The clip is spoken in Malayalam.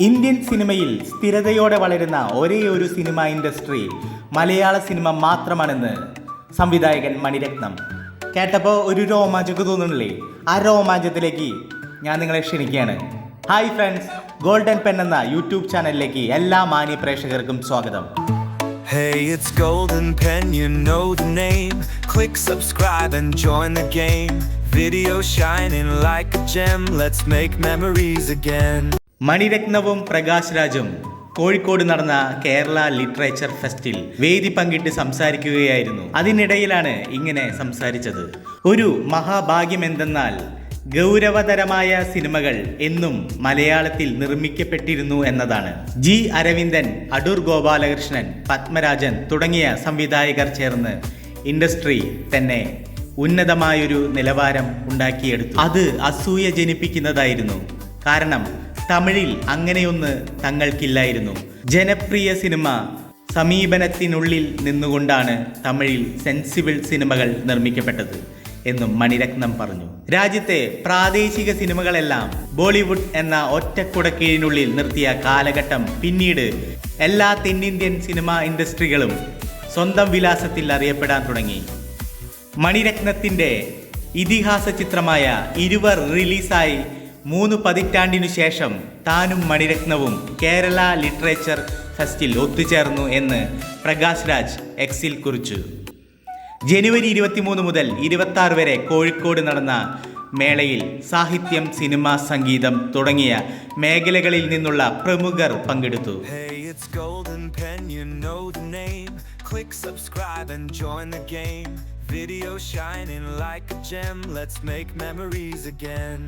ഇന്ത്യൻ സിനിമയിൽ സ്ഥിരതയോടെ വളരുന്ന ഒരേ ഒരു സിനിമ ഇൻഡസ്ട്രി മലയാള സിനിമ മാത്രമാണെന്ന് സംവിധായകൻ മണിരത്നം കേട്ടപ്പോൾ ഒരു രോമാഞ്ചൊക്കെ തോന്നുന്നില്ലേ ആ രോമാഞ്ചത്തിലേക്ക് ഞാൻ നിങ്ങളെ ക്ഷണിക്കുകയാണ് ഹായ് ഫ്രണ്ട്സ് ഗോൾഡൻ പെൻ എന്ന യൂട്യൂബ് ചാനലിലേക്ക് എല്ലാ മാന്യ പ്രേക്ഷകർക്കും സ്വാഗതം Hey, it's Golden Pen, you know the name. Click subscribe and join the game. Video shining like a gem, let's make memories again. മണിരത്നവും Prakash രാജും Kozhikode നടന്ന കേരള ലിറ്ററേച്ചർ ഫെസ്റ്റിൽ വേദി പങ്കിട്ട് സംസാരിക്കുകയായിരുന്നു. അതിനിടയിലാണ് ഇങ്ങനെ സംസാരിച്ചത്. ഒരു മഹാഭാഗ്യം എന്തെന്നാൽ ഗൗരവതരമായ സിനിമകൾ എന്നും മലയാളത്തിൽ നിർമ്മിക്കപ്പെട്ടിരുന്നു എന്നതാണ്. ജി അരവിന്ദൻ അടൂർ ഗോപാലകൃഷ്ണൻ പത്മരാജൻ തുടങ്ങിയ സംവിധായകർ ചേർന്ന് ഇൻഡസ്ട്രി തന്നെ ഉന്നതമായൊരു നിലവാരം ഉണ്ടാക്കിയെടുത്തു. അത് അസൂയ ജനിപ്പിക്കുന്നതായിരുന്നു. കാരണം തമിഴിൽ അങ്ങനെയൊന്ന് തങ്ങൾക്കില്ലായിരുന്നു. ജനപ്രിയ സിനിമ സമീപനത്തിനുള്ളിൽ നിന്നുകൊണ്ടാണ് തമിഴിൽ സെൻസിബിൾ സിനിമകൾ നിർമ്മിക്കപ്പെട്ടത് എന്നും മണിരത്നം പറഞ്ഞു. രാജ്യത്തെ പ്രാദേശിക സിനിമകളെല്ലാം ബോളിവുഡ് എന്ന ഒറ്റക്കുടക്കീഴിനുള്ളിൽ നിർത്തിയ കാലഘട്ടം പിന്നീട് എല്ലാ തെന്നിന്ത്യൻ സിനിമാ ഇൻഡസ്ട്രികളും സ്വന്തം വിലാസത്തിൽ അറിയപ്പെടാൻ തുടങ്ങി. മണിരത്നത്തിന്റെ ഇതിഹാസ ചിത്രമായ ഇരുവർ റിലീസായി മൂന്ന് പതിറ്റാണ്ടിനു ശേഷം താനും മണിരത്നവും കേരള ലിറ്ററേച്ചർ ഫെസ്റ്റിൽ ഒത്തുചേർന്നു എന്ന് പ്രകാശ് രാജ് എക്സിൽ കുറിച്ചു ജനുവരി ഇരുപത്തിമൂന്ന് മുതൽ ഇരുപത്തി വരെ കോഴിക്കോട് നടന്ന മേളയിൽ സാഹിത്യം സിനിമ സംഗീതം തുടങ്ങിയ മേഖലകളിൽ നിന്നുള്ള പ്രമുഖർ പങ്കെടുത്തു. Video shining like a gem, let's make memories again.